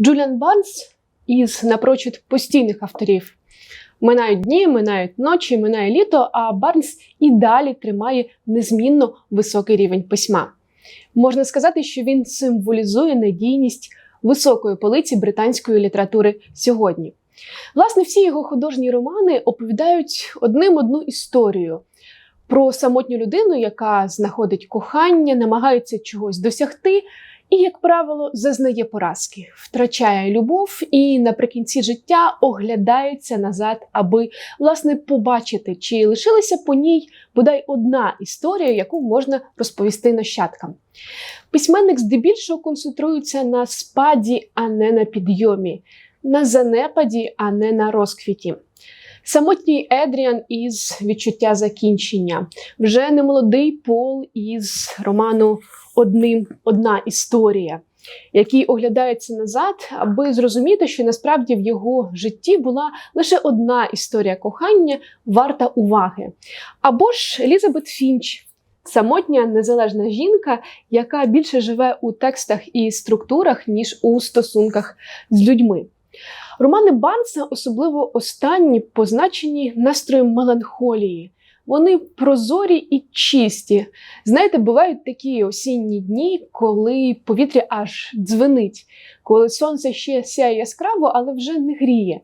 Джуліан Барнс із напрочуд постійних авторів. Минають дні, минають ночі, минає літо, а Барнс і далі тримає незмінно високий рівень письма. Можна сказати, що він символізує надійність високої полиці британської літератури сьогодні. Власне, всі його художні романи оповідають одним одну історію про самотню людину, яка знаходить кохання, намагається чогось досягти, і, як правило, зазнає поразки, втрачає любов і наприкінці життя оглядається назад, аби власне побачити, чи лишилася по ній бодай одна історія, яку можна розповісти нащадкам. Письменник здебільшого концентрується на спаді, а не на підйомі, на занепаді, а не на розквіті. Самотній Едріан із відчуття закінчення, вже немолодий Пол із роману Одним одна історія, який оглядається назад, аби зрозуміти, що насправді в його житті була лише одна історія кохання, варта уваги. Або ж Елізабет Фінч. Самотня незалежна жінка, яка більше живе у текстах і структурах, ніж у стосунках з людьми. Романи Барнса, особливо останні, позначені настроєм меланхолії. Вони прозорі і чисті. Знаєте, бувають такі осінні дні, коли повітря аж дзвенить, коли сонце ще сяє яскраво, але вже не гріє.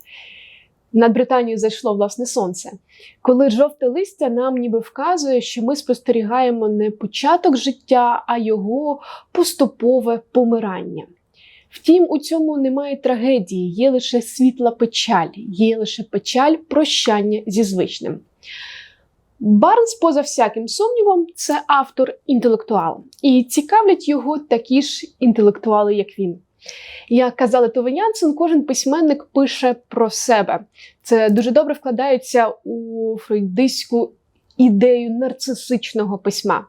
Над Британією зайшло власне сонце. Коли жовте листя нам ніби вказує, що ми спостерігаємо не початок життя, а його поступове помирання. Втім, у цьому немає трагедії, є лише світла печаль, є лише печаль прощання зі звичним. Барнс, поза всяким сумнівом, це автор інтелектуал, і цікавлять його такі ж інтелектуали, як він. Як казали Товенянсен, кожен письменник пише про себе. Це дуже добре вкладається у фрейдистську ідею нарцисичного письма.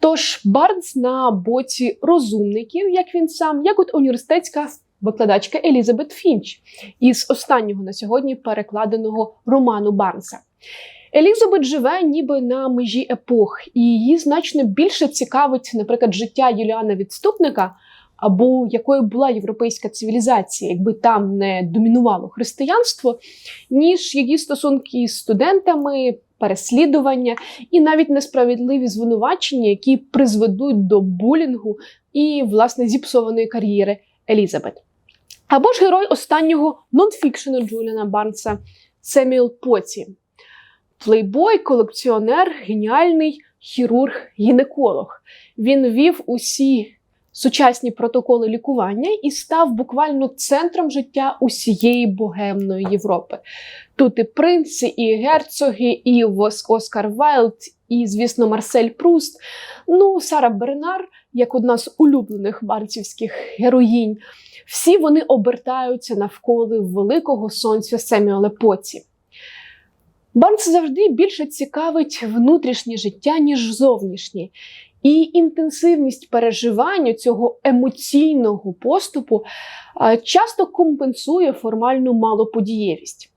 Тож Барнс на боці розумників, як він сам, як от університетська викладачка Елізабет Фінч із останнього на сьогодні перекладеного роману Барнса. Елізабет живе ніби на межі епох, і її значно більше цікавить, наприклад, життя Юліана Відступника або якою була європейська цивілізація, якби там не домінувало християнство, ніж її стосунки з студентами, переслідування і навіть несправедливі звинувачення, які призведуть до булінгу і власне зіпсованої кар'єри Елізабет. Або ж герой останнього нонфікшену Джуліана Барнса Семюел Поці. Плейбой, колекціонер, геніальний хірург-гінеколог. Він вів усі сучасні протоколи лікування і став буквально центром життя усієї богемної Європи. Тут і принци, і герцоги, і Оскар Вайлд, і, звісно, Марсель Пруст. Ну, Сара Бернар, як одна з улюблених барцівських героїнь. Всі вони обертаються навколо великого сонця Семюеле Поці. Барнс завжди більше цікавить внутрішнє життя, ніж зовнішнє. І інтенсивність переживання цього емоційного поступу часто компенсує формальну малоподієвість.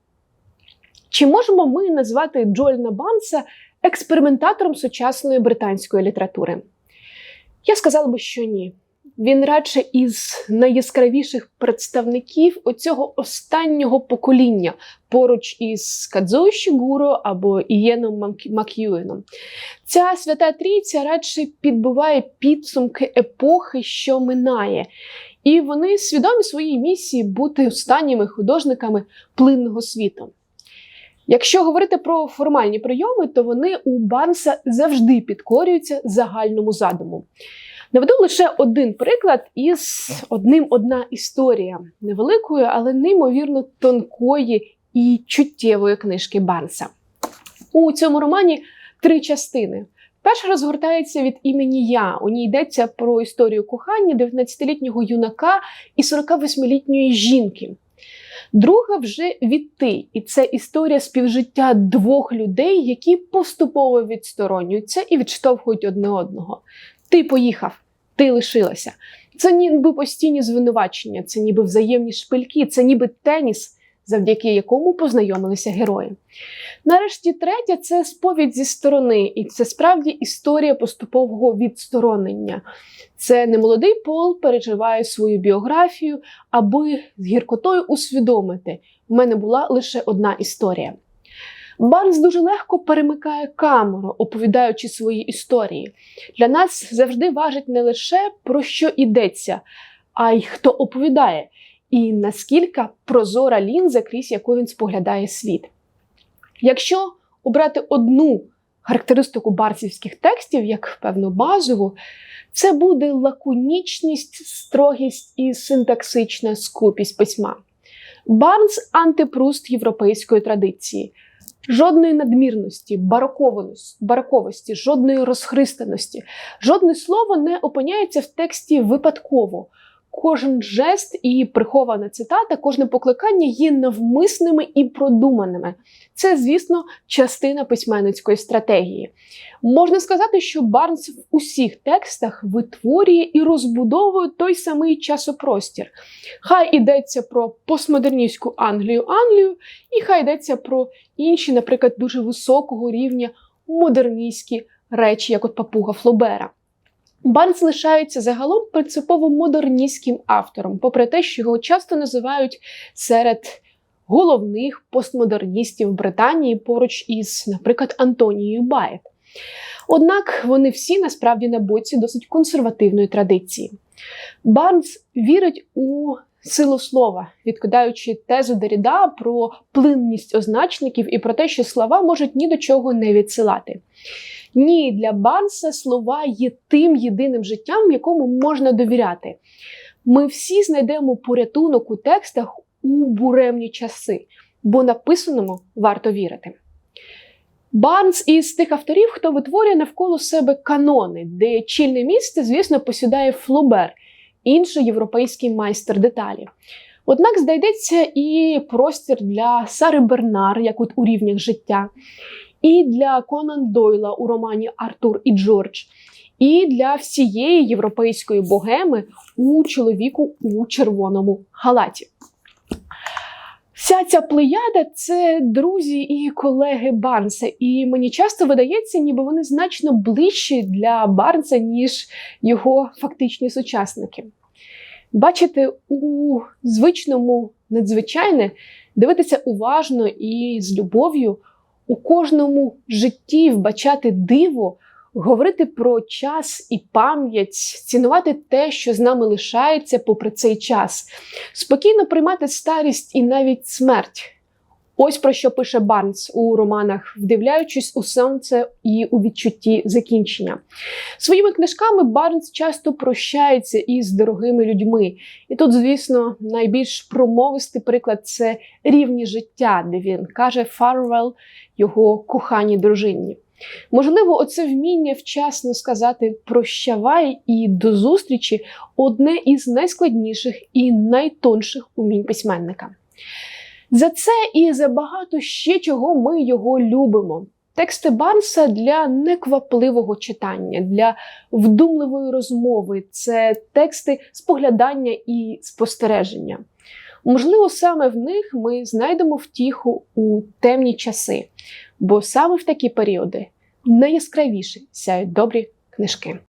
Чи можемо ми назвати Джольна Банса експериментатором сучасної британської літератури? Я сказала би, що ні. Він радше із найяскравіших представників оцього останнього покоління поруч із Кадзою Шігуро або Ієном Мак'юеном. Ця свята трійця радше підбиває підсумки епохи, що минає. І вони свідомі своїй місії бути останніми художниками плинного світу. Якщо говорити про формальні прийоми, то вони у Барнса завжди підкорюються загальному задуму. Наведу лише один приклад із одним одна історія невеликої, але неймовірно тонкої і чуттєвої книжки Барнса. У цьому романі три частини. Перша розгортається від імені Я. У ній йдеться про історію кохання 19-літнього юнака і 48-літньої жінки. Друга вже від ти, і це історія співжиття двох людей, які поступово відсторонюються і відштовхують одне одного. Ти поїхав, ти лишилася. Це ніби постійні звинувачення, це ніби взаємні шпильки, це ніби теніс завдяки якому познайомилися герої. Нарешті, третя це сповідь зі сторони, і це справді історія поступового відсторонення. Це немолодий Пол переживає свою біографію, аби з гіркотою усвідомити: в мене була лише одна історія. Барнс дуже легко перемикає камеру, оповідаючи свої історії. Для нас завжди важить не лише про що йдеться, а й хто оповідає, і наскільки прозора лінза, крізь яку він споглядає світ. Якщо обрати одну характеристику барсівських текстів, як певну базову, це буде лаконічність, строгість і синтаксична скупість письма. Барнс антипруст європейської традиції. Жодної надмірності, бароковості, жодної розхристаності, жодне слово не опиняється в тексті випадково. Кожен жест і прихована цитата, кожне покликання є навмисними і продуманими. Це, звісно, частина письменницької стратегії. Можна сказати, що Барнс в усіх текстах витворює і розбудовує той самий часопростір. Хай йдеться про постмодерністську Англію Англію, і хай йдеться про інші, наприклад, дуже високого рівня модерністські речі, як от папуга Флобера. Барнс лишається загалом принципово модерністським автором, попри те, що його часто називають серед головних постмодерністів Британії поруч із, наприклад, Антонією Байет. Однак вони всі насправді на боці досить консервативної традиції. Барнс вірить у силу слова, відкидаючи тезу Деріда про плинність означників і про те, що слова можуть ні до чого не відсилати. Ні, для Барнса слова є тим єдиним життям, якому можна довіряти. Ми всі знайдемо порятунок у текстах у буремні часи, бо написаному варто вірити. Барнс із тих авторів, хто витворює навколо себе канони, де чільне місце, звісно, посідає Флобер, інший європейський майстер деталі. Однак знайдеться і простір для Сари Бернар, як от у рівнях життя, і для Конан Дойла у романі Артур і Джордж, і для всієї європейської богеми у чоловіку у червоному халаті. Вся ця плеяда це друзі і колеги Барнса, і мені часто видається, ніби вони значно ближчі для Барнса, ніж його фактичні сучасники. Бачити у звичному надзвичайне, дивитися уважно і з любов'ю у кожному житті вбачати диво, говорити про час і пам'ять, цінувати те, що з нами лишається попри цей час, спокійно приймати старість і навіть смерть. Ось про що пише Барнс у романах, вдивляючись у сонце і у відчутті закінчення. Своїми книжками Барнс часто прощається із дорогими людьми. І тут, звісно, найбільш промовистий приклад це рівні життя, де він каже Фарвел його коханій дружині. Можливо, оце вміння вчасно сказати прощавай і до зустрічі одне із найскладніших і найтонших умінь письменника. За це і за багато ще чого ми його любимо. Тексти Барнса для неквапливого читання, для вдумливої розмови, це тексти споглядання і спостереження. Можливо, саме в них ми знайдемо втіху у темні часи, бо саме в такі періоди найяскравіше сяють добрі книжки.